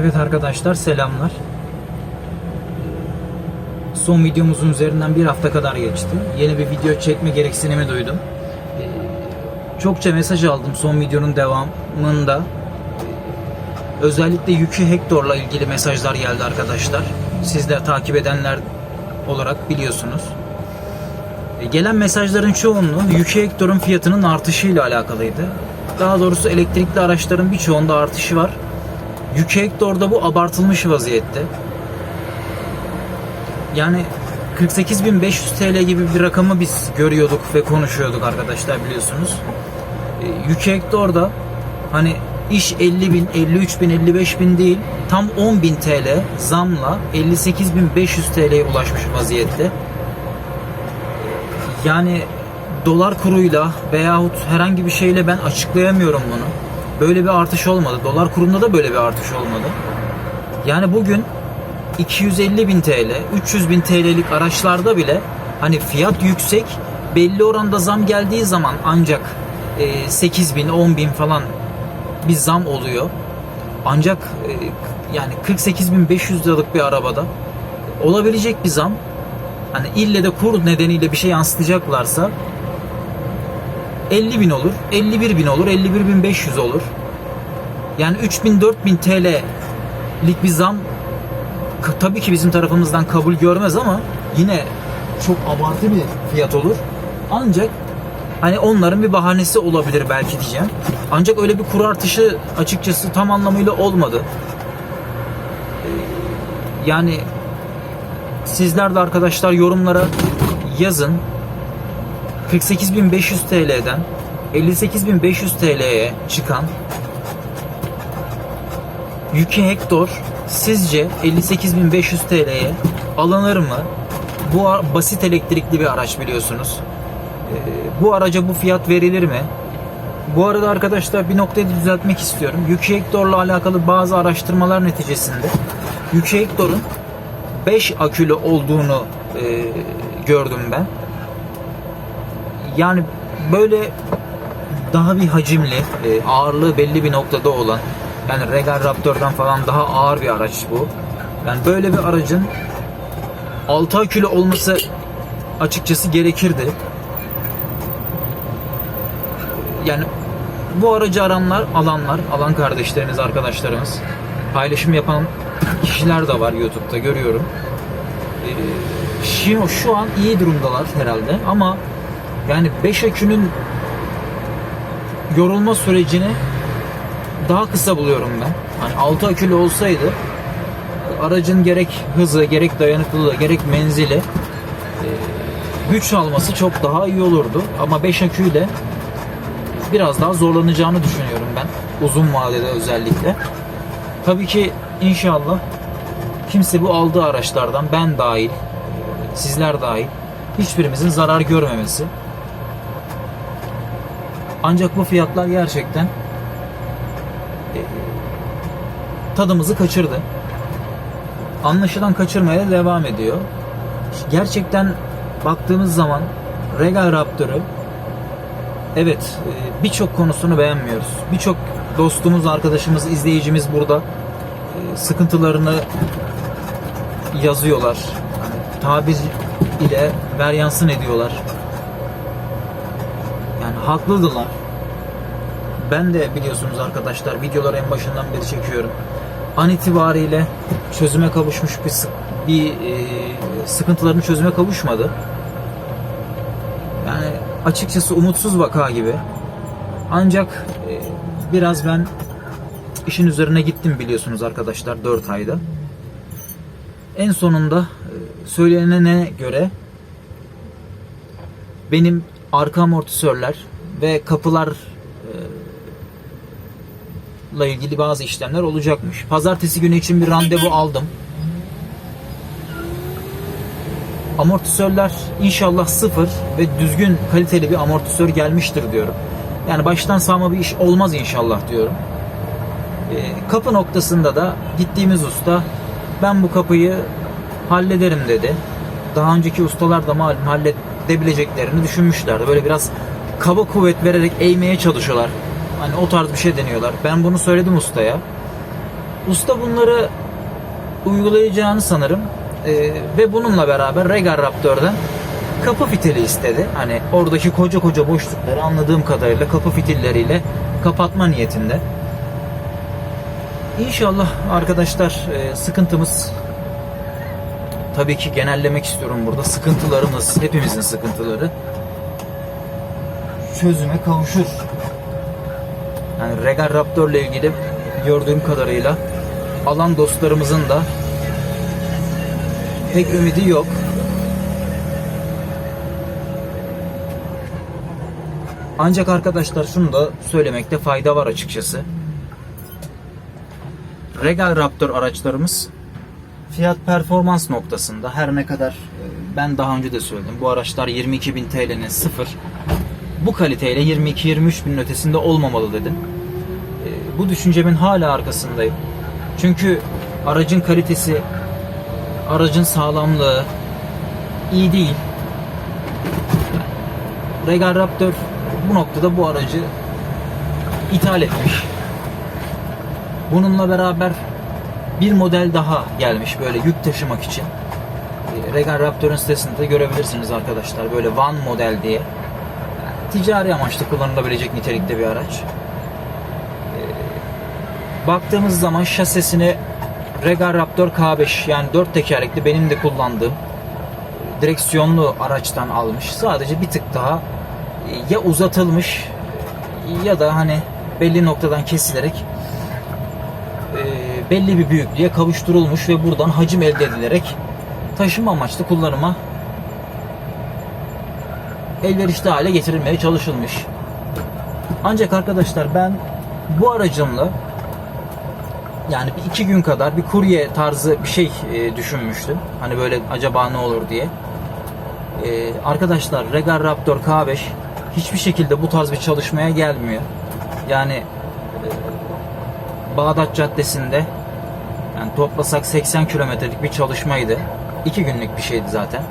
Evet arkadaşlar selamlar. Son videomuzun üzerinden bir hafta kadar geçti. Yeni bir video çekme gereksinimi duydum. Ee, Çokça mesaj aldım son videonun devamında. Özellikle Yükü Hector'la ilgili mesajlar geldi arkadaşlar. Siz de takip edenler olarak biliyorsunuz. E, Gelen mesajların çoğunluğu Yükü Hector'un fiyatının artışıyla alakalıydı. Daha doğrusu elektrikli araçların birçoğunda artışı var. Yükü Hector'da bu abartılmış vaziyette. Yani 48.500 TL gibi bir rakamı biz görüyorduk ve konuşuyorduk arkadaşlar biliyorsunuz. E, Yükü Hector'da hani iş 50 bin, 53 bin, 55 bin değil tam 10 bin TL zamla 58.500 TL'ye ulaşmış vaziyette. Yani dolar kuruyla veyahut herhangi bir şeyle ben açıklayamıyorum bunu. Böyle bir artış olmadı. Dolar kurunda da böyle bir artış olmadı. Yani bugün 250 bin TL, 300 bin TL'lik araçlarda bile hani fiyat yüksek belli oranda zam geldiği zaman ancak 8 bin, 10 bin falan bir zam oluyor. Ancak e, yani 48.500 liralık bir arabada olabilecek bir zam hani ille de kur nedeniyle bir şey yansıtacaklarsa 50 bin olur, 51 bin olur, 51 bin 500 olur. Yani 3000 4000 TL'lik bir zam tabii ki bizim tarafımızdan kabul görmez ama yine çok abartı bir fiyat olur. Ancak hani onların bir bahanesi olabilir belki diyeceğim. Ancak öyle bir kur artışı açıkçası tam anlamıyla olmadı. Ee, Yani sizler de arkadaşlar yorumlara yazın. 48.500 TL'den 58.500 TL'ye çıkan Yuki Hector sizce 58.500 TL'ye alınır mı? Bu basit elektrikli bir araç biliyorsunuz. Ee, bu araca bu fiyat verilir mi? Bu arada arkadaşlar bir noktayı düzeltmek istiyorum. Yuki Hector'la alakalı bazı araştırmalar neticesinde Yuki Hector'un 5 akülü olduğunu e, gördüm ben. Yani böyle daha bir hacimli, e, ağırlığı belli bir noktada olan yani Regal Raptor'dan falan daha ağır bir araç bu. Yani böyle bir aracın 6 akülü olması açıkçası gerekirdi. Yani bu aracı aranlar, alanlar, alan kardeşlerimiz, arkadaşlarımız, paylaşım yapan kişiler de var YouTube'da görüyorum. Ee, Şu, şu an iyi durumdalar herhalde ama yani 5 akünün yorulma sürecini daha kısa buluyorum ben. Hani 6 akülü olsaydı aracın gerek hızı, gerek dayanıklılığı, gerek menzili e, güç alması çok daha iyi olurdu. Ama 5 aküyle biraz daha zorlanacağını düşünüyorum ben. Uzun vadede özellikle. Tabii ki inşallah kimse bu aldığı araçlardan ben dahil, sizler dahil hiçbirimizin zarar görmemesi. Ancak bu fiyatlar gerçekten e, tadımızı kaçırdı. Anlaşılan kaçırmaya devam ediyor. Gerçekten baktığımız zaman Regal Raptor'u evet e, birçok konusunu beğenmiyoruz. Birçok dostumuz, arkadaşımız, izleyicimiz burada e, sıkıntılarını yazıyorlar. Yani tabir ile veryansın ediyorlar. Yani haklıdılar. Ben de biliyorsunuz arkadaşlar videoları en başından beri çekiyorum. An itibariyle çözüme kavuşmuş bir bir e, sıkıntıların çözüme kavuşmadı. Yani açıkçası umutsuz vaka gibi. Ancak e, biraz ben işin üzerine gittim biliyorsunuz arkadaşlar 4 ayda. En sonunda e, söylenene göre benim arka amortisörler ve kapılar ile ilgili bazı işlemler olacakmış. Pazartesi günü için bir randevu aldım. Amortisörler inşallah sıfır ve düzgün kaliteli bir amortisör gelmiştir diyorum. Yani baştan sağma bir iş olmaz inşallah diyorum. E, kapı noktasında da gittiğimiz usta ben bu kapıyı hallederim dedi. Daha önceki ustalar da malum halledebileceklerini düşünmüşlerdi. Böyle biraz kaba kuvvet vererek eğmeye çalışıyorlar. Hani o tarz bir şey deniyorlar. Ben bunu söyledim ustaya. Usta bunları uygulayacağını sanırım. Ee, ve bununla beraber Regal Raptor'dan kapı fitili istedi. Hani oradaki koca koca boşlukları anladığım kadarıyla kapı fitilleriyle kapatma niyetinde. İnşallah arkadaşlar e, sıkıntımız tabii ki genellemek istiyorum burada. Sıkıntılarımız, hepimizin sıkıntıları çözüme kavuşur. Yani Regal Raptor ile ilgili gördüğüm kadarıyla alan dostlarımızın da pek ümidi yok. Ancak arkadaşlar şunu da söylemekte fayda var açıkçası. Regal Raptor araçlarımız fiyat performans noktasında her ne kadar e, ben daha önce de söyledim bu araçlar 22.000 TL'nin sıfır bu kaliteyle 22-23 bin ötesinde olmamalı dedim. E, Bu düşüncemin hala arkasındayım. Çünkü aracın kalitesi, aracın sağlamlığı iyi değil. Regal Raptor bu noktada bu aracı ithal etmiş. Bununla beraber bir model daha gelmiş böyle yük taşımak için. E, Regal Raptor'un sitesinde de görebilirsiniz arkadaşlar. Böyle One model diye. Ticari amaçlı kullanılabilecek nitelikte bir araç. E, Baktığımız zaman şasisini Regal Raptor K5 yani 4 tekerlekli benim de kullandığım direksiyonlu araçtan almış. Sadece bir tık daha e, ya uzatılmış ya da hani belli noktadan kesilerek belli bir büyüklüğe kavuşturulmuş ve buradan hacim elde edilerek taşıma amaçlı kullanıma elverişli hale getirilmeye çalışılmış. Ancak arkadaşlar ben bu aracımla yani bir iki gün kadar bir kurye tarzı bir şey e, düşünmüştüm. Hani böyle acaba ne olur diye. E, arkadaşlar Regal Raptor K5 hiçbir şekilde bu tarz bir çalışmaya gelmiyor. Yani Bağdat Caddesi'nde yani toplasak 80 kilometrelik bir çalışmaydı. 2 günlük bir şeydi zaten.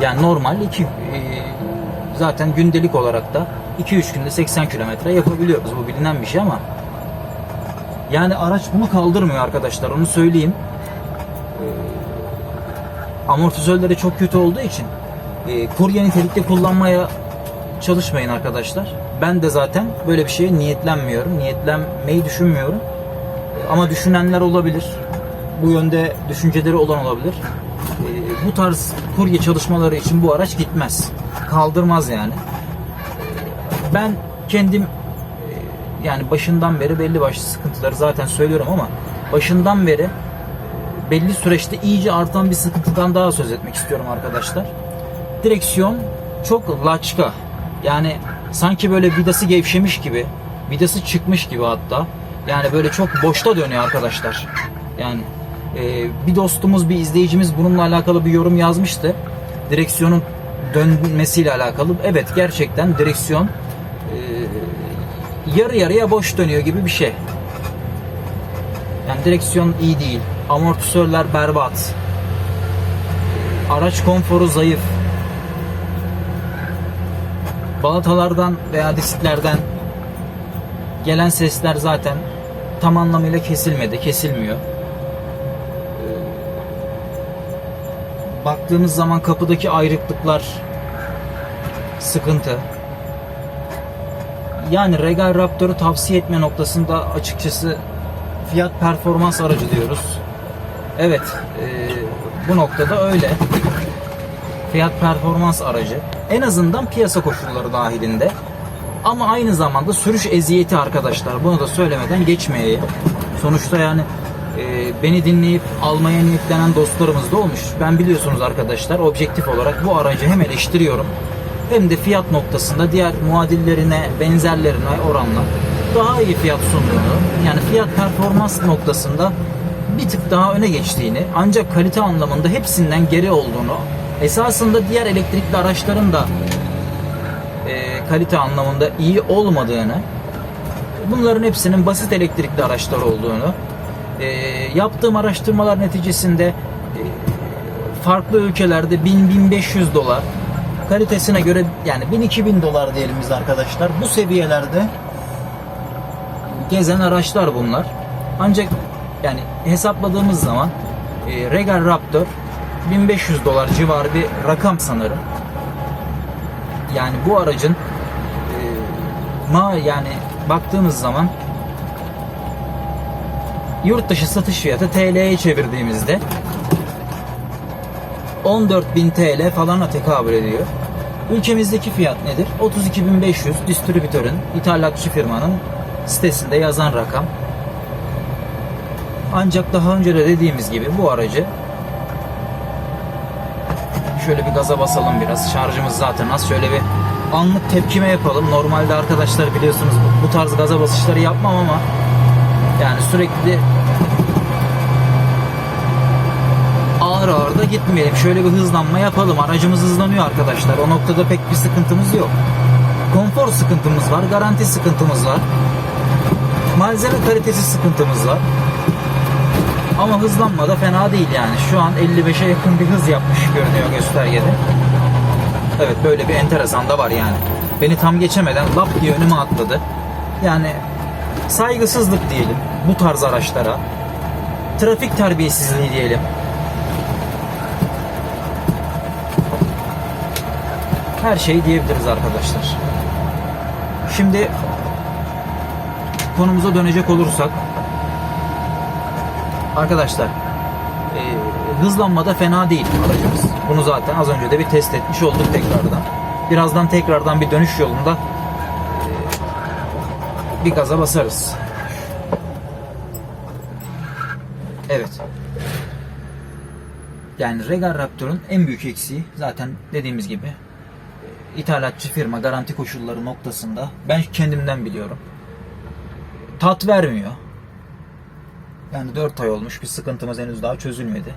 Yani normal iki e, zaten gündelik olarak da 2-3 günde 80 kilometre yapabiliyoruz. Bu bilinen bir şey ama yani araç bunu kaldırmıyor arkadaşlar. Onu söyleyeyim. E, amortisörleri çok kötü olduğu için e, kurye nitelikte kullanmaya çalışmayın arkadaşlar. Ben de zaten böyle bir şeye niyetlenmiyorum. Niyetlenmeyi düşünmüyorum. Ama düşünenler olabilir. Bu yönde düşünceleri olan olabilir. Ee, bu tarz kurye çalışmaları için bu araç gitmez. Kaldırmaz yani. Ee, Ben kendim e, yani başından beri belli başlı sıkıntıları zaten söylüyorum ama başından beri belli süreçte iyice artan bir sıkıntıdan daha söz etmek istiyorum arkadaşlar. Direksiyon çok laçka. Yani sanki böyle vidası gevşemiş gibi, vidası çıkmış gibi hatta. Yani böyle çok boşta dönüyor arkadaşlar. Yani e, bir dostumuz, bir izleyicimiz bununla alakalı bir yorum yazmıştı. Direksiyonun dönmesiyle alakalı. Evet gerçekten direksiyon e, yarı yarıya boş dönüyor gibi bir şey. Yani direksiyon iyi değil. Amortisörler berbat. Araç konforu zayıf. Balatalardan veya disklerden gelen sesler zaten tam anlamıyla kesilmedi, kesilmiyor. Ee, Baktığımız zaman kapıdaki ayrıklıklar sıkıntı. Yani Regal Raptor'u tavsiye etme noktasında açıkçası fiyat performans aracı diyoruz. Evet, e, bu noktada öyle. Fiyat performans aracı. En azından piyasa koşulları dahilinde. Ama aynı zamanda sürüş eziyeti arkadaşlar. Bunu da söylemeden geçmeyeyim. Sonuçta yani e, beni dinleyip almaya niyetlenen dostlarımız da olmuş. Ben biliyorsunuz arkadaşlar objektif olarak bu aracı hem eleştiriyorum hem de fiyat noktasında diğer muadillerine, benzerlerine oranla daha iyi fiyat sunduğunu, yani fiyat performans noktasında bir tık daha öne geçtiğini, ancak kalite anlamında hepsinden geri olduğunu, esasında diğer elektrikli araçların da kalite anlamında iyi olmadığını, bunların hepsinin basit elektrikli araçlar olduğunu, e, yaptığım araştırmalar neticesinde e, farklı ülkelerde 1000-1500 dolar kalitesine göre yani 1000-2000 dolar diyelim biz arkadaşlar. Bu seviyelerde gezen araçlar bunlar. Ancak Yani hesapladığımız zaman e, Regal Raptor 1500 dolar civarı bir rakam sanırım. Yani bu aracın e, ma yani baktığımız zaman yurt dışı satış fiyatı TL'ye çevirdiğimizde 14.000 TL falana tekabül ediyor. Ülkemizdeki fiyat nedir? 32.500 distribütörün, ithalatçı firmanın sitesinde yazan rakam. Ancak daha önce de dediğimiz gibi bu aracı şöyle bir gaza basalım biraz. Şarjımız zaten az. Şöyle bir anlık tepkime yapalım. Normalde arkadaşlar biliyorsunuz bu tarz gaza basışları yapmam ama yani sürekli ağır ağır da gitmeyelim. Şöyle bir hızlanma yapalım. Aracımız hızlanıyor arkadaşlar. O noktada pek bir sıkıntımız yok. Konfor sıkıntımız var. Garanti sıkıntımız var. Malzeme kalitesi sıkıntımız var. Ama hızlanma da fena değil yani. Şu an 55'e yakın bir hız yapmış görünüyor göstergede. Evet böyle bir enteresan da var yani. Beni tam geçemeden lap diye önüme atladı. Yani saygısızlık diyelim bu tarz araçlara. Trafik terbiyesizliği diyelim. Her şey diyebiliriz arkadaşlar. Şimdi konumuza dönecek olursak arkadaşlar e, hızlanmada fena değil aracımız. Bunu zaten az önce de bir test etmiş olduk tekrardan. Birazdan tekrardan bir dönüş yolunda e, bir gaza basarız. Evet. Yani Regal Raptor'un en büyük eksiği zaten dediğimiz gibi e, ithalatçı firma garanti koşulları noktasında ben kendimden biliyorum. Tat vermiyor. Yani 4 ay olmuş bir sıkıntımız henüz daha çözülmedi.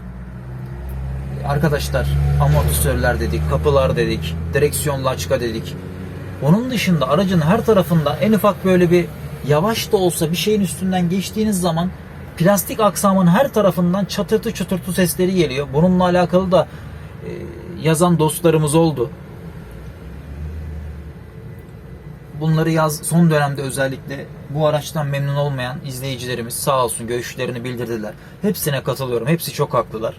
Arkadaşlar amortisörler dedik, kapılar dedik, direksiyon laçka dedik. Onun dışında aracın her tarafında en ufak böyle bir yavaş da olsa bir şeyin üstünden geçtiğiniz zaman plastik aksamın her tarafından çatırtı çatırtı sesleri geliyor. Bununla alakalı da e, yazan dostlarımız oldu. Bunları yaz son dönemde özellikle bu araçtan memnun olmayan izleyicilerimiz sağ olsun görüşlerini bildirdiler. Hepsine katılıyorum. Hepsi çok haklılar.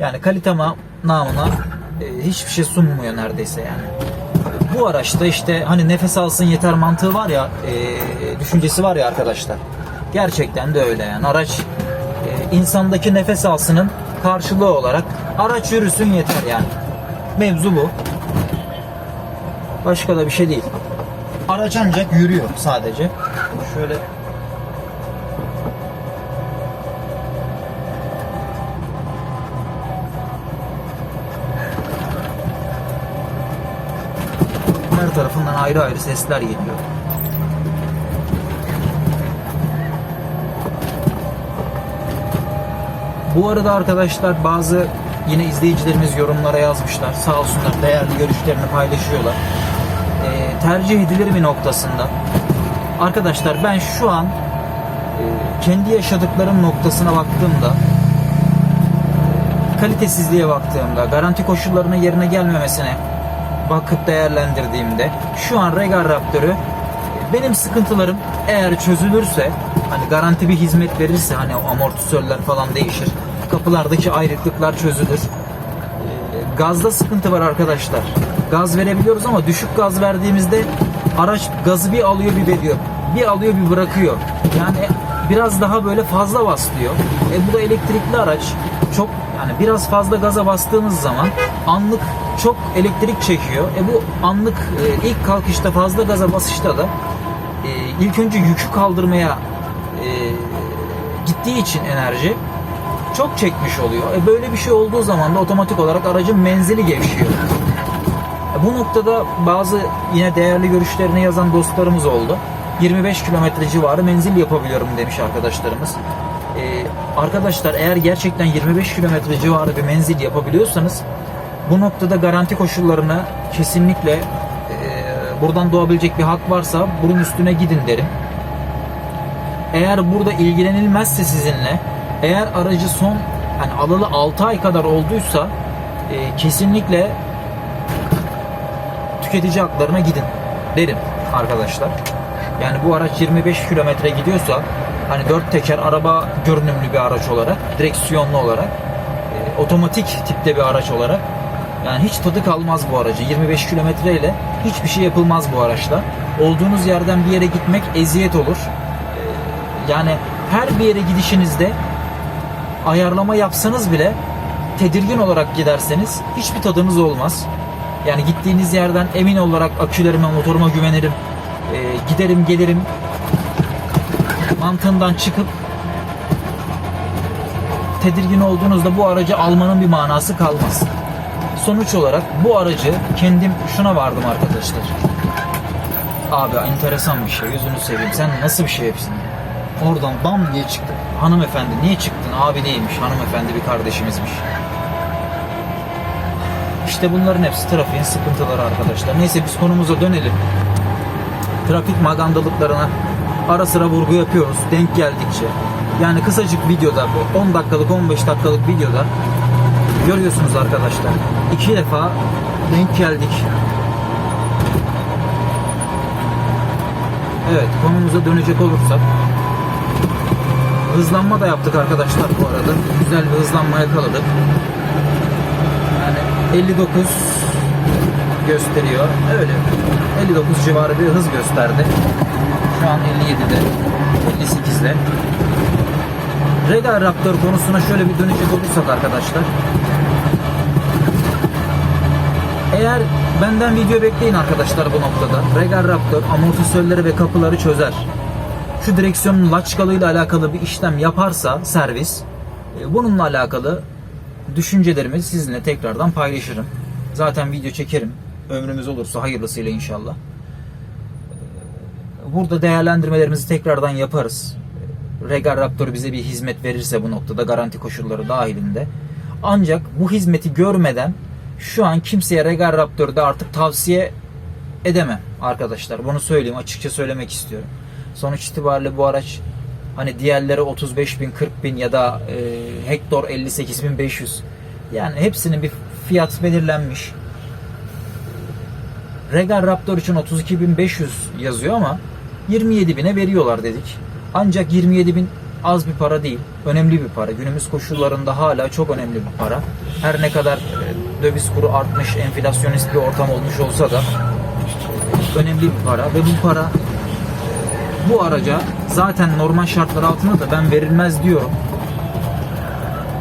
Yani kalitema namına e, hiçbir şey sunmuyor neredeyse yani. Bu araçta işte hani nefes alsın yeter mantığı var ya e, düşüncesi var ya arkadaşlar. Gerçekten de öyle yani. Araç e, insandaki nefes alsının karşılığı olarak araç yürüsün yeter yani. Mevzu bu. Başka da bir şey değil. Araç ancak yürüyor sadece. Şöyle her tarafından ayrı ayrı sesler geliyor. Bu arada arkadaşlar bazı yine izleyicilerimiz yorumlara yazmışlar. Sağ olsunlar değerli görüşlerini paylaşıyorlar. Ee, tercih edilir bir noktasında. Arkadaşlar ben şu an e, kendi yaşadıklarım noktasına baktığımda kalitesizliğe baktığımda, garanti koşullarının yerine gelmemesine bakıp değerlendirdiğimde şu an Regal Raptor'u benim sıkıntılarım eğer çözülürse hani garanti bir hizmet verirse hani amortisörler falan değişir. Kapılardaki ayrıklıklar çözülür. Gazda sıkıntı var arkadaşlar. Gaz verebiliyoruz ama düşük gaz verdiğimizde araç gazı bir alıyor bir veriyor. Bir alıyor bir bırakıyor. Yani biraz daha böyle fazla baslıyor. E bu da elektrikli araç. Çok yani biraz fazla gaza bastığımız zaman anlık çok elektrik çekiyor. E bu anlık e, ilk kalkışta fazla gaza basışta da e, ilk önce yükü kaldırmaya e, gittiği için enerji çok çekmiş oluyor. E böyle bir şey olduğu zaman da otomatik olarak aracın menzili gevşiyor. Bu noktada bazı yine değerli görüşlerini yazan dostlarımız oldu. 25 kilometre civarı menzil yapabiliyorum demiş arkadaşlarımız. Ee, arkadaşlar eğer gerçekten 25 kilometre civarı bir menzil yapabiliyorsanız bu noktada garanti koşullarına kesinlikle e, buradan doğabilecek bir hak varsa bunun üstüne gidin derim. Eğer burada ilgilenilmezse sizinle eğer aracı son yani alalı 6 ay kadar olduysa e, kesinlikle tüketici haklarına gidin derim arkadaşlar. Yani bu araç 25 kilometre gidiyorsa hani dört teker araba görünümlü bir araç olarak, direksiyonlu olarak, e, otomatik tipte bir araç olarak yani hiç tadı kalmaz bu aracı. 25 kilometre ile hiçbir şey yapılmaz bu araçla. Olduğunuz yerden bir yere gitmek eziyet olur. E, Yani her bir yere gidişinizde ayarlama yapsanız bile tedirgin olarak giderseniz hiçbir tadınız olmaz. Yani gittiğiniz yerden emin olarak akülerime, motoruma güvenirim. Ee, giderim, gelirim. Mantığından çıkıp tedirgin olduğunuzda bu aracı almanın bir manası kalmaz. Sonuç olarak bu aracı kendim şuna vardım arkadaşlar. Abi enteresan bir şey. Yüzünü seveyim. Sen nasıl bir şey yapsın? Oradan bam diye çıktık. Hanımefendi niye çıktın? Abi değilmiş. Hanımefendi bir kardeşimizmiş. İşte bunların hepsi trafiğin sıkıntıları arkadaşlar. Neyse biz konumuza dönelim. Trafik magandalıklarına ara sıra vurgu yapıyoruz denk geldikçe. Yani kısacık videoda bu 10 dakikalık 15 dakikalık videoda görüyorsunuz arkadaşlar. İki defa denk geldik. Evet konumuza dönecek olursak hızlanma da yaptık arkadaşlar bu arada. Güzel bir hızlanma yakaladık. Yani 59 gösteriyor. Öyle. 59 civarı bir hız gösterdi. Şu an 57'de. 58'de. Regal Raptor konusuna şöyle bir dönecek olursak arkadaşlar. Eğer benden video bekleyin arkadaşlar bu noktada. Regal Raptor amortisörleri ve kapıları çözer. Şu direksiyonun laçkalığıyla alakalı bir işlem yaparsa servis e, bununla alakalı düşüncelerimi sizinle tekrardan paylaşırım. Zaten video çekerim. Ömrümüz olursa hayırlısıyla inşallah. Burada değerlendirmelerimizi tekrardan yaparız. Regal Raptor bize bir hizmet verirse bu noktada garanti koşulları dahilinde. Ancak bu hizmeti görmeden şu an kimseye Regal Raptor'da artık tavsiye edemem arkadaşlar. Bunu söyleyeyim açıkça söylemek istiyorum. Sonuç itibariyle bu araç hani diğerleri 35 bin 40 bin ya da e, Hector 58 bin 500 yani hepsinin bir fiyat belirlenmiş. Regal Raptor için 32.500 yazıyor ama 27.000'e veriyorlar dedik. Ancak 27.000 az bir para değil. Önemli bir para. Günümüz koşullarında hala çok önemli bir para. Her ne kadar e, döviz kuru artmış, enflasyonist bir ortam olmuş olsa da e, önemli bir para ve bu para bu araca zaten normal şartlar altında da ben verilmez diyorum.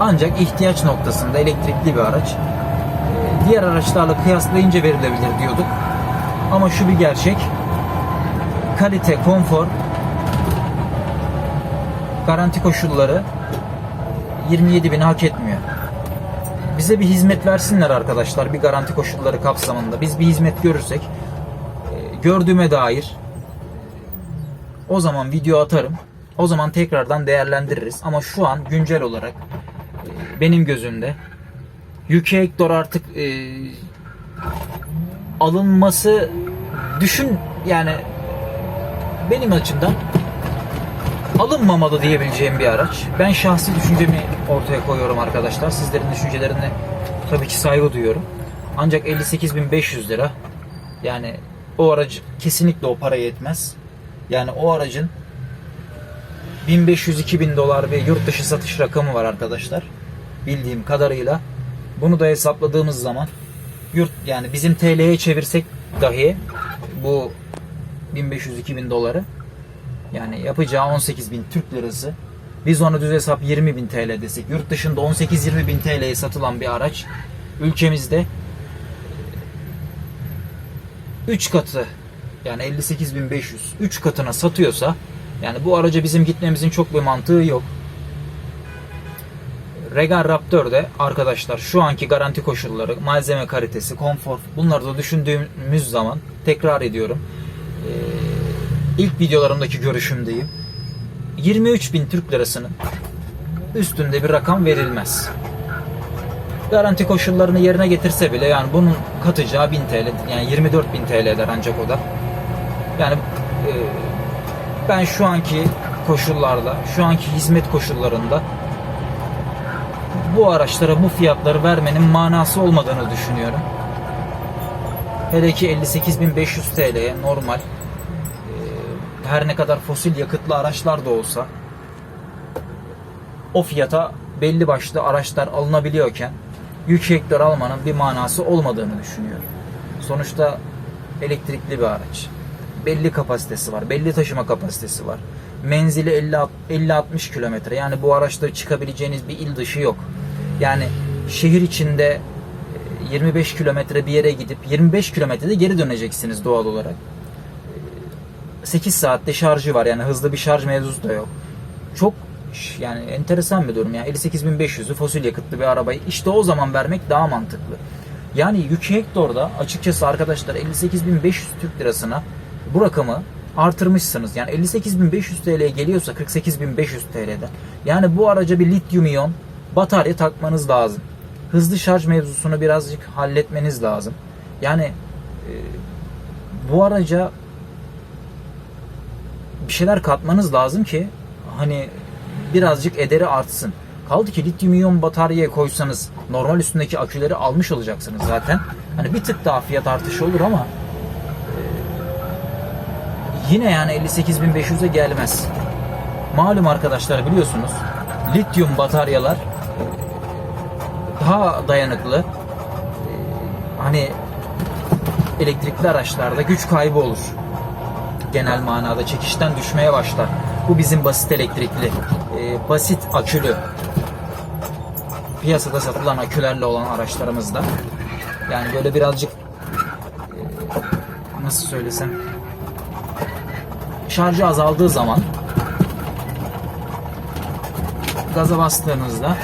Ancak ihtiyaç noktasında elektrikli bir araç e, diğer araçlarla kıyaslayınca verilebilir diyorduk. Ama şu bir gerçek. Kalite, konfor, garanti koşulları 27 bini hak etmiyor. Bize bir hizmet versinler arkadaşlar bir garanti koşulları kapsamında. Biz bir hizmet görürsek e, gördüğüme dair o zaman video atarım. O zaman tekrardan değerlendiririz. Ama şu an güncel olarak benim gözümde UK Hector artık e, alınması düşün yani benim açımdan alınmamalı diyebileceğim bir araç. Ben şahsi düşüncemi ortaya koyuyorum arkadaşlar. Sizlerin düşüncelerine tabii ki saygı duyuyorum. Ancak 58.500 lira yani o aracı kesinlikle o paraya yetmez. Yani o aracın 1500-2000 dolar bir yurt dışı satış rakamı var arkadaşlar. Bildiğim kadarıyla. Bunu da hesapladığımız zaman yurt yani bizim TL'ye çevirsek dahi bu 1500-2000 doları yani yapacağı 18.000 Türk lirası biz ona düz hesap 20.000 TL desek yurt dışında 18-20 bin TL'ye satılan bir araç ülkemizde 3 katı yani 58.500 3 katına satıyorsa yani bu araca bizim gitmemizin çok bir mantığı yok. Regal Raptor'de arkadaşlar şu anki garanti koşulları, malzeme kalitesi, konfor bunları da düşündüğümüz zaman tekrar ediyorum. Ee, ilk videolarımdaki görüşümdeyim. 23 bin Türk lirasının üstünde bir rakam verilmez. Garanti koşullarını yerine getirse bile yani bunun katacağı 1000 TL yani 24 bin TL ancak o da. Yani e, ben şu anki koşullarda, şu anki hizmet koşullarında bu araçlara bu fiyatları vermenin manası olmadığını düşünüyorum. Hele ki 58.500 TL'ye normal e, her ne kadar fosil yakıtlı araçlar da olsa o fiyata belli başlı araçlar alınabiliyorken yük hektör almanın bir manası olmadığını düşünüyorum. Sonuçta elektrikli bir araç. Belli kapasitesi var. Belli taşıma kapasitesi var. Menzili 50-60 kilometre. Yani bu araçta çıkabileceğiniz bir il dışı yok. Yani şehir içinde e, 25 kilometre bir yere gidip 25 kilometrede geri döneceksiniz doğal olarak. 8 saatte şarjı var yani hızlı bir şarj mevzusu da yok. Çok yani enteresan bir durum ya. 58.500'ü fosil yakıtlı bir arabayı işte o zaman vermek daha mantıklı. Yani yük Hector'da açıkçası arkadaşlar 58.500 Türk lirasına bu rakamı artırmışsınız. Yani 58.500 TL'ye geliyorsa 48.500 TL'den. Yani bu araca bir lityum iyon batarya takmanız lazım. Hızlı şarj mevzusunu birazcık halletmeniz lazım. Yani e, bu araca bir şeyler katmanız lazım ki hani birazcık ederi artsın. Kaldı ki lityum iyon bataryaya koysanız normal üstündeki aküleri almış olacaksınız zaten. Hani bir tık daha fiyat artışı olur ama e, yine yani 58.500'e gelmez. Malum arkadaşlar biliyorsunuz lityum bataryalar daha dayanıklı. E, Hani elektrikli araçlarda güç kaybı olur genel manada çekişten düşmeye başlar. Bu bizim basit elektrikli, e, basit akülü piyasada satılan akülerle olan araçlarımızda. Yani böyle birazcık e, nasıl söylesem şarjı azaldığı zaman gaza bastığınızda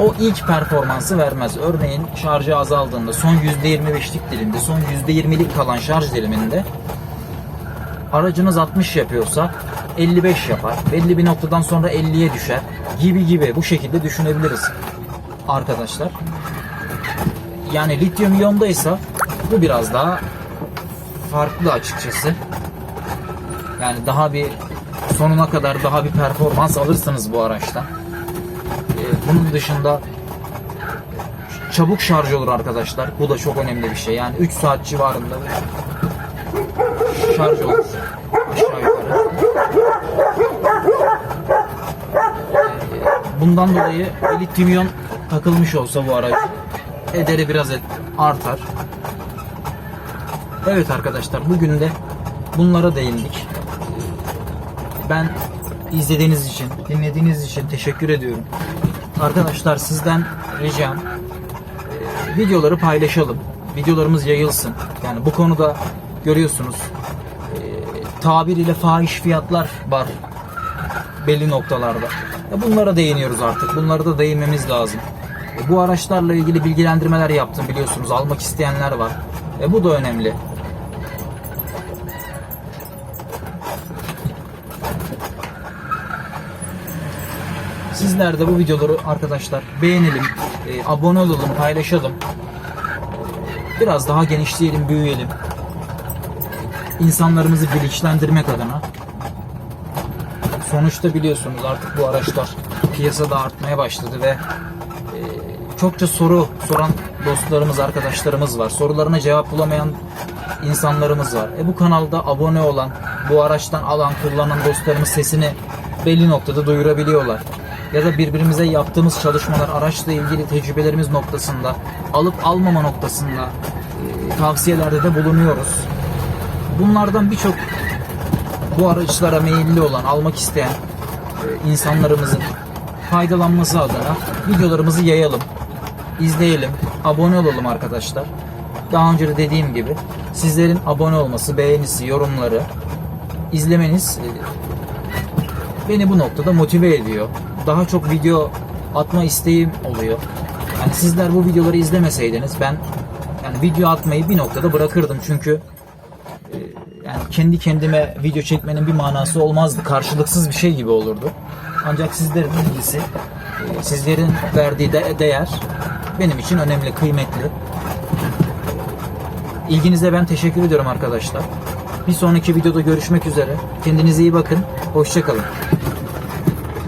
o ilk performansı vermez. Örneğin şarjı azaldığında son %25'lik dilimde, son %20'lik kalan şarj diliminde aracınız 60 yapıyorsa 55 yapar. Belli bir noktadan sonra 50'ye düşer. Gibi gibi bu şekilde düşünebiliriz arkadaşlar. Yani lityum iyondaysa bu biraz daha farklı açıkçası. Yani daha bir sonuna kadar daha bir performans alırsınız bu araçtan. Bunun dışında çabuk şarj olur arkadaşlar. Bu da çok önemli bir şey. Yani 3 saat civarında şarj olur. Aşağı yukarı. Bundan dolayı lityum iyon takılmış olsa bu aracı ederi biraz et- artar. Evet arkadaşlar bugün de bunlara değindik. Ben izlediğiniz için, dinlediğiniz için teşekkür ediyorum. Arkadaşlar sizden ricam e, videoları paylaşalım. Videolarımız yayılsın. Yani bu konuda görüyorsunuz e, tabir ile fahiş fiyatlar var belli noktalarda. E, bunlara değiniyoruz artık. Bunlara da değinmemiz lazım. E, bu araçlarla ilgili bilgilendirmeler yaptım biliyorsunuz. Almak isteyenler var. Bu da önemli. Sizler de bu videoları arkadaşlar beğenelim, e, abone olalım, paylaşalım. Biraz daha genişleyelim, büyüyelim. İnsanlarımızı bilinçlendirmek adına. Sonuçta biliyorsunuz artık bu araçlar piyasada artmaya başladı ve e, çokça soru soran dostlarımız, arkadaşlarımız var. Sorularına cevap bulamayan insanlarımız var. E bu kanalda abone olan, bu araçtan alan, kullanan dostlarımız sesini belli noktada duyurabiliyorlar. Ya da birbirimize yaptığımız çalışmalar, araçla ilgili tecrübelerimiz noktasında, alıp almama noktasında e, tavsiyelerde de bulunuyoruz. Bunlardan birçok bu araçlara meyilli olan, almak isteyen e, insanlarımızın faydalanması adına videolarımızı yayalım, izleyelim, abone olalım arkadaşlar. Daha önce de dediğim gibi sizlerin abone olması, beğenisi, yorumları, izlemeniz e, beni bu noktada motive ediyor. Daha çok video atma isteğim oluyor. Yani sizler bu videoları izlemeseydiniz ben yani video atmayı bir noktada bırakırdım çünkü e, yani kendi kendime video çekmenin bir manası olmazdı. Karşılıksız bir şey gibi olurdu. Ancak sizlerin ilgisi, e, sizlerin verdiği de- değer benim için önemli, kıymetli. İlginize ben teşekkür ediyorum arkadaşlar. Bir sonraki videoda görüşmek üzere. Kendinize iyi bakın. Hoşçakalın.